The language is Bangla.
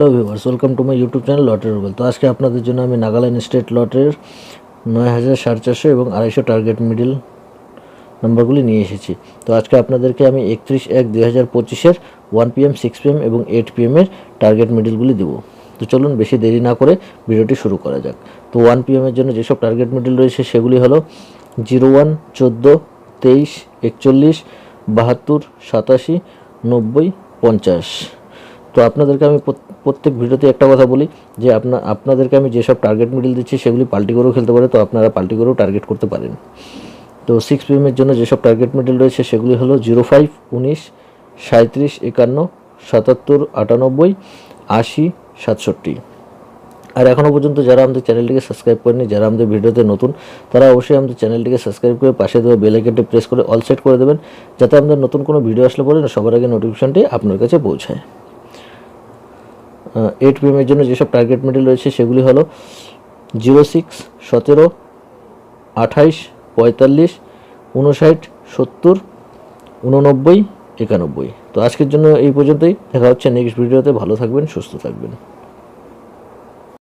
Hello viewers welcome to my YouTube channel লটের রুবেল তো আজকে আপনাদের জন্য আমি নাগাল্যান্ড স্টেট লটের নয় হাজার সাড়ে চারশো এবং আড়াইশো টার্গেট মিডিল নাম্বারগুলি নিয়ে এসেছি। তো আজকে আপনাদেরকে আমি একত্রিশ এক দুই হাজার পঁচিশের ওয়ান পিএম সিক্স পিএম এবং এইট পিএমের টার্গেট মিডিলগুলি দেবো। তো চলুন বেশি দেরি না করে ভিডিওটি শুরু করা যাক। তো ওয়ান পিএমের জন্য যেসব টার্গেট মিডিল রয়েছে সেগুলি হলো জিরো ওয়ান চোদ্দ, তেইশ, একচল্লিশ, বাহাত্তর, সাতাশি, নব্বই, পঞ্চাশ। তো আপনাদেরকে আমি প্রত- প্রত্যেক ভিডিওতে একটা কথা বলি, যে আপনা, আপনাদেরকে আমি যেসব টার্গেট মিডিল দিচ্ছি সেগুলি পাল্টি করেও খেলতে পারে, তো আপনারা পাল্টি করেও টার্গেট করতে পারেন। তো সিক্স পিএমের জন্য যেসব টার্গেট মিডিল রয়েছে সেগুলি হলো জিরো ফাইভ উনিশ সাঁত্রিশ একান্ন, সাতাত্তর, আটানব্বই, আশি, সাতষট্টি। আর এখনও পর্যন্ত যারা আমাদের চ্যানেলটিকে সাবস্ক্রাইব করেনি যারা আমাদের ভিডিওতে নতুন, তারা অবশ্যই আমাদের চ্যানেলটিকে সাবস্ক্রাইব করে পাশে দেওয়া বেল আইকনটি প্রেস করে অল সেট করে দেবেন, যাতে আমাদের নতুন কোনো ভিডিও আসলে পরে সবার আগে নোটিফিকেশনটি আপনার কাছে পৌঁছায়। এইট পিএমের জন্য যেসব টার্গেট মেডেল রয়েছে সেগুলি হলো জিরো সিক্স সতেরো, আঠাইশ, পঁয়তাল্লিশ, উনষাট, সত্তর, উননব্বই, একানব্বই। তো আজকের জন্য এই পর্যন্তই। দেখা হচ্ছে নেক্সট ভিডিওতে ভালো থাকবেন, সুস্থ থাকবেন।